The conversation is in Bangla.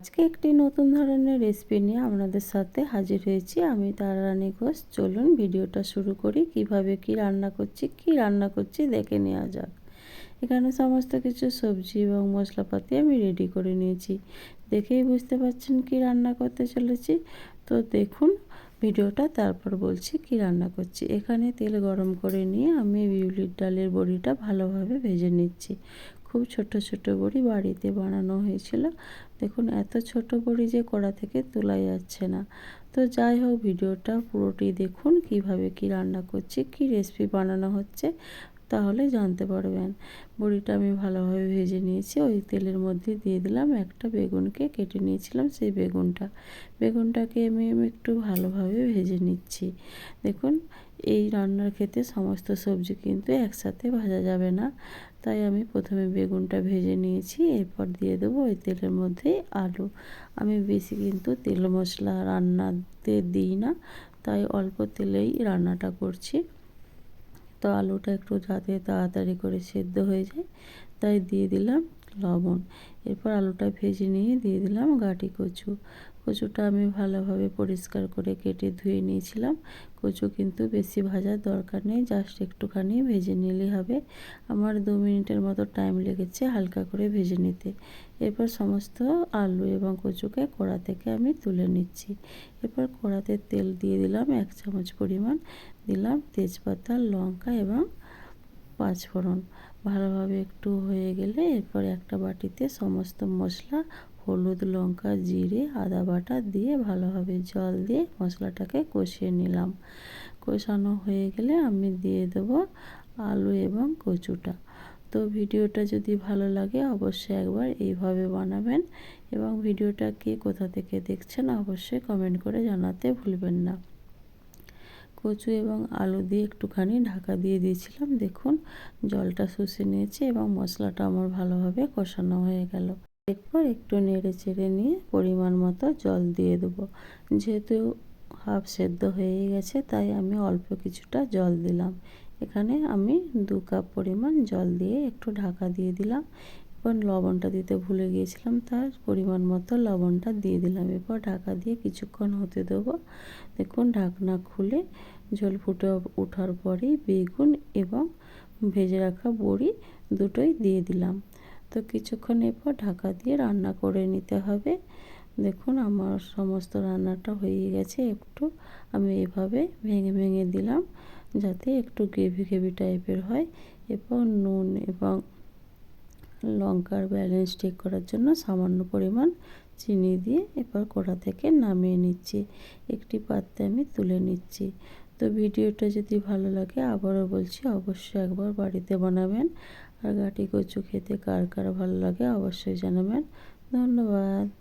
আজকে একটি নতুন ধরনের রেসিপি নিয়ে আপনাদের সাথে হাজির হয়েছি। আমি তারারানী ঘোষ। চলুন ভিডিওটা শুরু করি। কীভাবে কি রান্না করছি, কি রান্না করছি দেখে নেওয়া যাক। এখানে সমস্ত কিছু সবজি এবং মশলাপাতি আমি রেডি করে নিয়েছি। দেখেই বুঝতে পারছেন কি রান্না করতে চলেছি। তো দেখুন, ভিডিওটা তারপর বলছি কি রান্না করছি। এখানে তেল গরম করে নিয়ে আমি বিউলির ডালের বড়িটা ভালোভাবে ভেজে নিচ্ছি। খুব ছোট ছোট বড়ি বাড়িতে বানানো হয়েছিল। দেখুন, এত ছোট বড়ি যে কড়া থেকে তোলা যাচ্ছে না। তো যাই হোক, ভিডিওটা পুরোটি দেখুন, কীভাবে কি রান্না করছি, কি রেসিপি বানানো হচ্ছে। তাহলে জানতে পারবেন। বড়িটা আমি ভালোভাবে ভেজে নিয়েছি। ওই তেলের মধ্যে দিয়ে দিলাম একটা বেগুনকে কেটে নিয়েছিলাম সেই বেগুনটা। বেগুনটাকে আমি একটু ভালোভাবে ভেজে নিচ্ছি। দেখুন, এই রান্নার ক্ষেত্রে সমস্ত সবজি কিন্তু একসাথে ভাজা যাবে না। তাই আমি প্রথমে বেগুনটা ভেজে নিয়েছি, এরপর দিয়ে দেবো ওই তেলের মধ্যে আলু। আমি বেশি কিন্তু তেল মশলা রান্নাতে দিই না, তাই অল্প তেলেই রান্নাটা করছি। তো আলুটা একটু যাতে তাড়াতাড়ি করে সেদ্ধ হয়ে যায় তাই দিয়ে দিলাম। লবণ। এরপর আলুটা ভেজে নিয়ে দিয়ে দিলাম গাটি কচু। কচুটা আমি ভালোভাবে পরিষ্কার করে কেটে ধুয়ে নিয়েছিলাম। কচু কিন্তু বেশি ভাজার দরকার নেই, জাস্ট একটুখানি ভেজে নিলেই হবে। আমার দু মিনিটের মতো টাইম লেগেছে হালকা করে ভেজে নিতে। এরপর সমস্ত আলু এবং কচুকে কড়া থেকে আমি তুলে নিচ্ছি। এরপর কড়াতে তেল দিয়ে দিলাম এক চামচ পরিমাণ। দিলাম তেজপাতা, লঙ্কা এবং পাঁচফোড়ন ভালোভাবে একটু হয়ে গেলে এরপর একটা বাটিতে সমস্ত মশলা, হলুদ লঙ্কা, জিরে, আদা বাটা দিয়ে ভালোভাবে জল দিয়ে মশলাটাকে কষিয়ে নিলাম। কষানো হয়ে গেলে আমি দিয়ে দেবো আলু এবং কচুটা। তো ভিডিওটা যদি ভালো লাগে অবশ্যই একবার এইভাবে বানাবেন এবং ভিডিওটা কে কোথা থেকে দেখছেন অবশ্যই কমেন্ট করে জানাতে ভুলবেন না। কচু এবং আলু দিয়ে একটুখানি ঢাকা দিয়ে দিয়েছিলাম। দেখুন, জলটা শুষে নিয়েছে এবং মশলাটা আমার ভালোভাবে কষানো হয়ে গেল। এরপর একটু নেড়ে চেড়ে নিয়ে পরিমাণ মতো জল দিয়ে দেবো। যেহেতু হাফ সেদ্ধ হয়ে গেছে, তাই আমি অল্প কিছুটা জল দিলাম। এখানে আমি দু কাপ পরিমাণ জল দিয়ে একটু ঢাকা দিয়ে দিলাম। এরপর লবণটা দিতে ভুলে গিয়েছিলাম, তার পরিমাণ মতো লবণটা দিয়ে দিলাম। এরপর ঢাকা দিয়ে কিছুক্ষণ হতে দেবো। দেখুন, ঢাকনা খুলে জল ফুটে ওঠার পরেই বেগুন এবং ভেজে রাখা বড়ি দুটোই দিয়ে দিলাম। তো কিছুক্ষণ এরপর ঢাকা দিয়ে রান্না করে নিতে হবে। দেখুন, আমার সমস্ত রান্নাটা হয়ে গেছে। একটু আমি এভাবে ভেঙে ভেঙে দিলাম যাতে একটু গ্রেভি গ্রেভি টাইপের হয়। এবং নুন এবং লঙ্কার ব্যালেন্স ঠিক করার জন্য সামান্য পরিমাণ চিনি দিয়ে এবার কড়া থেকে নামিয়ে নিচ্ছি। একটি পাত্রে আমি তুলে নিচ্ছি। তো ভিডিওটা যদি ভালো লাগে আবারও বলছি, অবশ্যই একবার বাড়িতে বানাবেন। আর গাটি কচু খেতে কার কার ভালো লাগে অবশ্যই জানাবেন। ধন্যবাদ।